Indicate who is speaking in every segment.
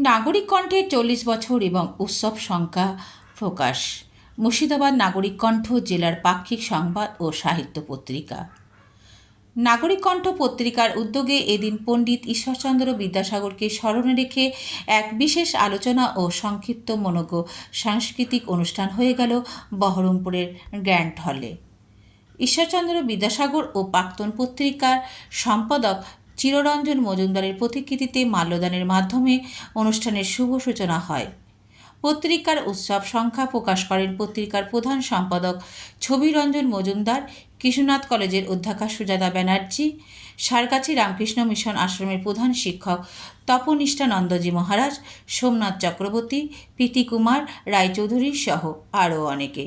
Speaker 1: নাগরিক কণ্ঠের চল্লিশ বছর এবং উৎসব সংখ্যা প্রকাশ। মুর্শিদাবাদ নাগরিক কণ্ঠ জেলার পাক্ষিক সংবাদ ও সাহিত্য পত্রিকা। নাগরিক কণ্ঠ পত্রিকার উদ্যোগে এদিন পণ্ডিত ঈশ্বরচন্দ্র বিদ্যাসাগরকে স্মরণে রেখে এক বিশেষ আলোচনা ও সংক্ষিপ্ত মনোজ্ঞ সাংস্কৃতিক অনুষ্ঠান হয়ে গেল বহরমপুরের গ্র্যান্ড হলে। ঈশ্বরচন্দ্র বিদ্যাসাগর ও প্রাক্তন পত্রিকার সম্পাদক চিররঞ্জন মজুমদারের প্রতিকৃতিতে মাল্যদানের মাধ্যমে অনুষ্ঠানের শুভ সূচনা হয়। পত্রিকার উৎসব সংখ্যা প্রকাশ করেন পত্রিকার প্রধান সম্পাদক ছবিরঞ্জন মজুমদার, কৃষ্ণনাথ কলেজের অধ্যক্ষা সুজাতা ব্যানার্জি, সারগাছি রামকৃষ্ণ মিশন আশ্রমের প্রধান শিক্ষক তপনিষ্ঠানন্দজি মহারাজ, সোমনাথ চক্রবর্তী, প্রীতি কুমার, রায়চৌধুরী সহ আরও অনেকে।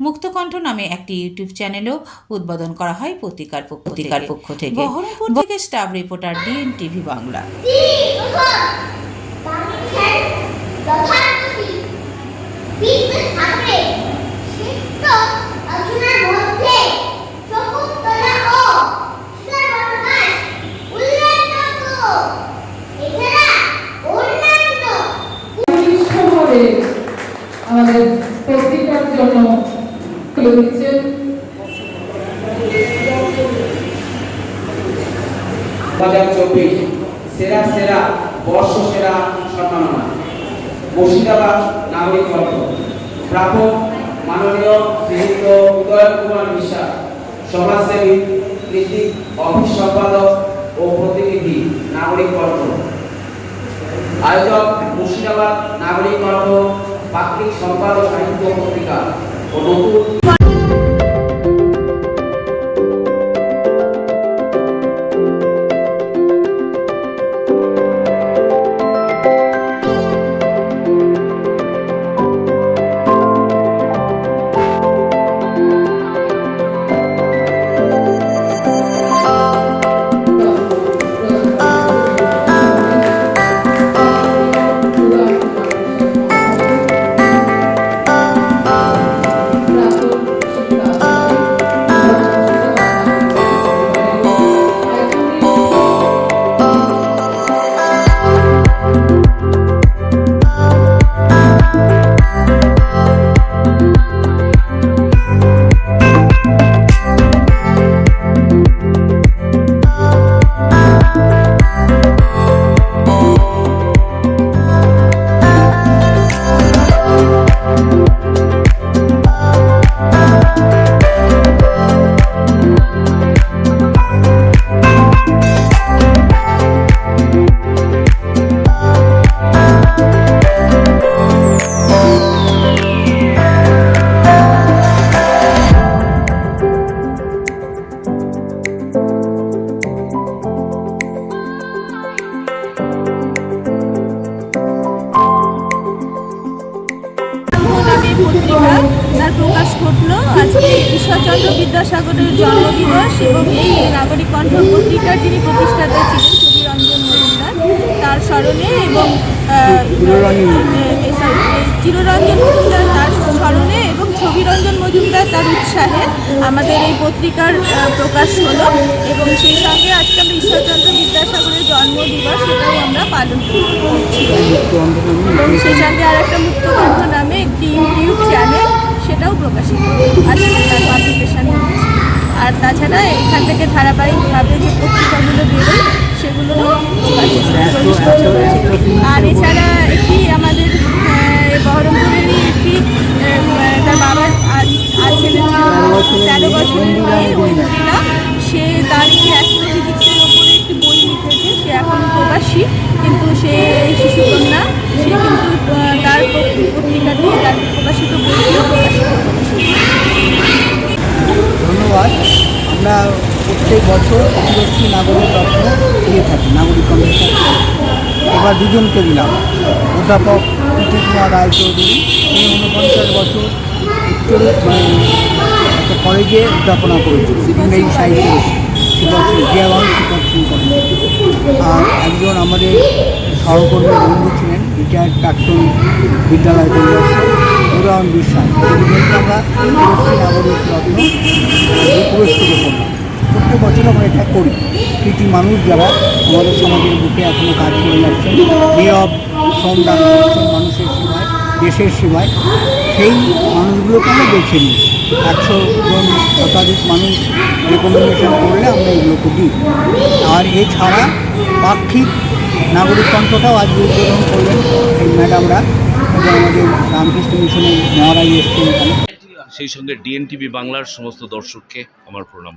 Speaker 1: মুক্তকণ্ঠ নামে একটি ইউটিউব চ্যানেলও উদ্বোধন করা হয় পত্রিকার পক্ষ পত্রিকার পক্ষ থেকে বহরমপুর থেকে staff reporter DN TV Bangla
Speaker 2: আমাদের পত্রিকার জন্য তুলে দিচ্ছেন
Speaker 3: হাজার চব্বিশ। সেরা সেরা, বর্ষ সেরা সম্মাননা। মুর্শিদাবাদ নাগরিক কণ্ঠ প্রাপক মাননীয় শ্রীযুক্ত উদয় কুমার বিশ্বাস, সমাজসেবী কৃষিক অফিস সম্পাদক ও প্রতিনিধি নাগরিক কণ্ঠ আয়োজক মুর্শিদাবাদ নাগরিক কণ্ঠ পাক্ষিক সম্পাদক সাহিত্য পত্রিকা ও নতুন
Speaker 4: পত্রিকা তার প্রকাশ ঘটলো আজকে ঈশ্বরচন্দ্র বিদ্যাসাগরের জন্মদিবস এবং এই নাগরিক কণ্ঠ পত্রিকার যিনি প্রতিষ্ঠাতা ছিলেন ছবিরঞ্জন মজুমদার তার স্মরণে এবং চিররঞ্জন মজুমদার তার স্মরণে এবং ছবিরঞ্জন মজুমদার তার উৎসাহে আমাদের এই পত্রিকার প্রকাশ হলো এবং সেই সঙ্গে আজকে ঈশ্বরচন্দ্র বিদ্যাসাগরের জন্মদিবস সেটাও আমরা পালন করছি এবং সেই সঙ্গে আর একটা মুক্তকণ্ঠ নামে একটি ইউটিউব চ্যানেল সেটাও প্রকাশিত পাবলিকেশন আর তাছাড়া এখান থেকে ধারাবাহিকভাবে যে পত্রিকাগুলো বেরোয় সেগুলো আর এছাড়া একটি আমাদের
Speaker 5: ধন্যবাদ আমরা প্রত্যেক বছর অতিবর্ষী নাগরিক রত্ন দিয়ে থাকি, নাগরিক কমিশন। এবার দুজনকে দিলাম। অধ্যাপক প্রীতি কুমার রায়চৌধুরী তিনি ঊনপঞ্চাশ বছর উত্তর মানে একটা কলেজে অধ্যাপনা করেছেন, ইংরেজি সাহিত্যে শিক্ষক জিয়াগঞ্জ শিক্ষক করেন আর একজন আমাদের সহকর্মী বন্ধু ছিলেন, রিটায়ার্ড প্রাক্তন বিদ্যালয় পরিদর্শক, উদয়ন বিশ্বাস। আমরা পুরস্কৃত নাগরিক রত্ন পুরস্কৃত করলাম প্রত্যেক বছর আমরা এটা করি। কৃতি মানুষ যারা আমাদের সমাজের বুকে এখনও কাজ করে যাচ্ছেন নীরব, শ্রমদান করছেন মানুষের সেবায়, দেশের সেবায়, সেই মানুষগুলোকে আমরা বেছে নিই। একশো জন শতাধিক মানুষ রেকমেন্ডেশন করলে আমরা এগুলোকে দিই। আর এছাড়া পাক্ষিক নাগরিক কণ্ঠটাও আজকে উদ্বোধন করলেন এই ম্যাডামরা আমাদের রামকৃষ্ণ মিশনের মহারাজ এসছেন
Speaker 6: সেই সঙ্গে ডিএনটিভি বাংলার সমস্ত দর্শককে আমার প্রণাম।